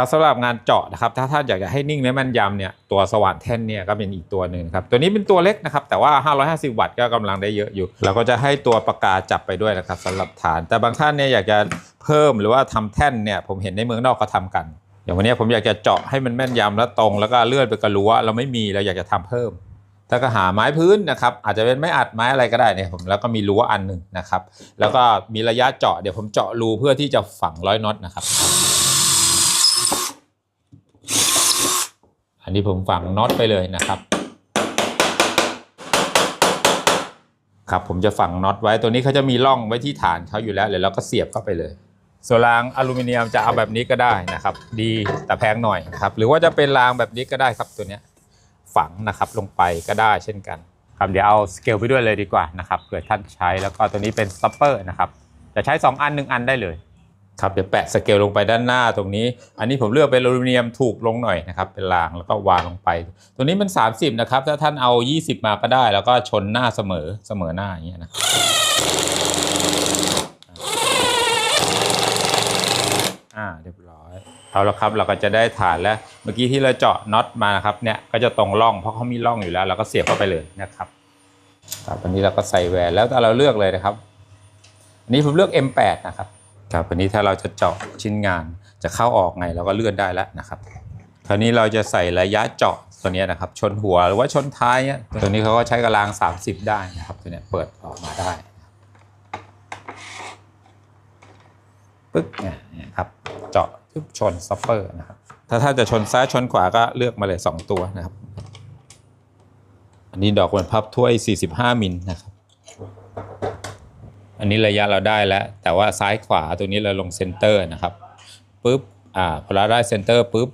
ครับสำหรับงานเจาะนะครับถ้าท่านอยากจะให้นิ่งและแม่นยำเนี่ยตัวสว่านแท่นเนี่ยก็เป็นอีกตัวหนึ่งครับตัวนี้เป็นตัวเล็กนะครับแต่ว่า 550 วัตต์ก็กำลังได้เยอะอยู่เราก็จะให้ตัวปากกาจับไปด้วยนะครับสำหรับฐาน แต่บางท่านเนี่ยอยากจะเพิ่มหรือว่าทำแท่นเนี่ยผมเห็นในเมืองนอกก็ทำกัน อย่างวันนี้ผมอยากจะเจาะให้มันแม่นยำและตรง แล้วก็เลื่อนไปกระรั้วเราไม่มีเราอยากจะทำเพิ่มถ้าก็หาไม้พื้นนะครับอาจจะเป็นไม้อัดไม้อะไรก็ได้เนี่ยผมแล้วก็มีรั้วอันหนึ่งนะครับ แล้วก็มีระยะเจาะเดี๋ยวผมเจาะรูเพื่อที่จะฝังร้อยน็อตนะครับ นนี้ผมฝังน็อตไปเลยนะครับ ครับผมจะฝังน็อตไว้ตัวนี้เขาจะมีร่องไว้ที่ฐานเขาอยู่แล้วเดี๋ยวเราก็เสียบเข้าไปเลยส่วนรางอลูมิเนียมจะเอาแบบนี้ก็ได้นะครับ ดีแต่แพงหน่อยครับ หรือว่าจะเป็นรางแบบนี้ก็ได้ครับตัวนี้ฝังนะครับลงไปก็ได้เช่นกันครับเดี๋ยวเอาสเกลไปด้วยเลยดีกว่านะครับเผื่อท่านใช้แล้วก็ตัวนี้เป็นสตัปเปอร์นะครับจะใช้ 2 อัน 1 อันได้เลย ครับเดี๋ยวแปะสเกลลงไปด้านหน้าตรงนี้ อันนี้ผมเลือกเป็นอลูมิเนียมถูกลงหน่อยนะครับ เป็นรางแล้วก็วางลงไป ตัวนี้มัน 30 นะครับ ถ้าท่านเอา 20 มาก็ได้ แล้วก็ชนหน้าเสมอเสมอหน้าอย่างเงี้ยนะอ่าเรียบร้อยเอาละครับเราก็จะได้ฐานแล้ว เมื่อกี้ที่เราเจาะน็อตมานะครับเนี่ยก็จะตรงร่องเพราะเขามีร่องอยู่แล้วเราก็เสียบเข้าไปเลยนะครับครับอันนี้เราก็ใส่แหวนแล้วแต่เราเลือกเลยนะครับอันนี้ผมเลือก M8 นะครับ ครับอันนี้ถ้าเราจะเจาะชิ้นงานจะเข้าออกไงเราก็เลื่อนได้แล้วนะครับ คราวนี้เราจะใส่ระยะเจาะตัวนี้นะครับ ชนหัวหรือว่าชนท้ายเนี่ยตัวนี้เขาก็ใช้กำลัง30 ได้นะครับตัวนี้เปิดออกมาได้ปึ๊กเนี่ยนะครับเจาะปึ๊บชนซัฟเฟอร์นะครับถ้าถ้าจะชนซ้ายชนขวาก็เลือกมาเลย 2 ตัวนะครับ อันนี้ดอกบนพับถ้วย 45 มิลนะครับ อันนี้ระยะเราได้แล้ว แต่ว่าซ้ายขวาตรงนี้เราลงเซนเตอร์นะครับปุ๊บอ่าพอเราได้เซนเตอร์ปุ๊บ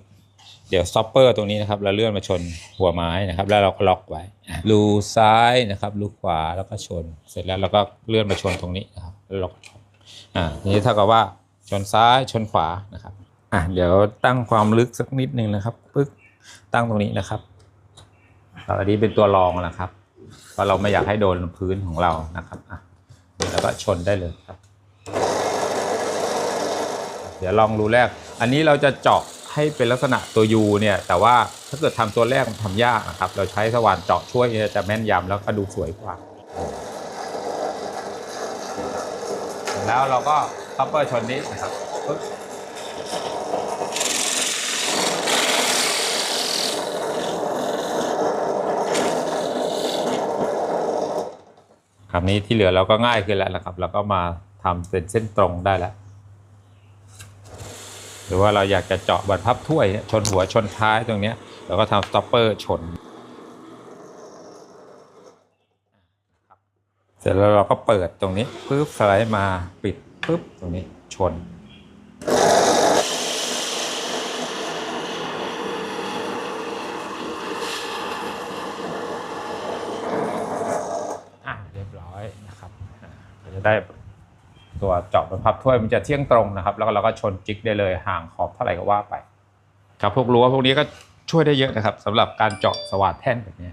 เดี๋ยวซ็อปเปอร์ตรงนี้นะครับเราเลื่อนมาชนหัวไม้นะครับ แล้วเราก็ล็อกไว้รูซ้ายนะครับรูขวาแล้วก็ชน เสร็จแล้วเราก็เลื่อนมาชนตรงนี้นะครับแล้วเราก็ชนอ่าทีนี้เท่ากับว่าชนซ้ายชนขวานะครับอะเดี๋ยวตั้งความลึกสักนิดนึงนะครับปึ๊กตั้งตรงนี้นะครับอันนี้เป็นตัวรองนะครับเพราะเราไม่อยากให้โดนพื้นของเรานะครับอะ แล้วก็ชนได้เลยครับ เดี๋ยวลองรูแรก อันนี้เราจะเจาะให้เป็นลักษณะตัว U เนี่ยแต่ว่าถ้าเกิดทำตัวแรกมันทำยากนะครับ เราใช้สว่านเจาะช่วยจะแม่นยำแล้วก็ดูสวยกว่า แล้วเราก็คัพเปอร์ชนนี้นะครับ ครับนี้ที่เหลือเราก็ง่ายขึ้นแล้วนะครับ เราก็มาทำเป็นเส้นตรงได้แล้ว หรือว่าเราอยากจะเจาะบรรพับถ้วยชนหัวชนท้ายตรงเนี้ยเราก็ทำสต็อปเปอร์ชน เสร็จแล้วเราก็เปิดตรงนี้ปึ๊บสไลด์มาปิดปึ๊บตรงนี้ชน อะเร้อยนะครับเราจะได้ตัวเจาะบรรพับถ้วยมันจะเที่ยงตรงนะครับ แล้วเราก็ชนจิกได้เลยห่างขอบเท่าไหร่ก็ว่าไป ครับพวกรั้วพวกนี้ก็ช่วยได้เยอะนะครับสำหรับการเจาะสว่านแท่นแบบนี้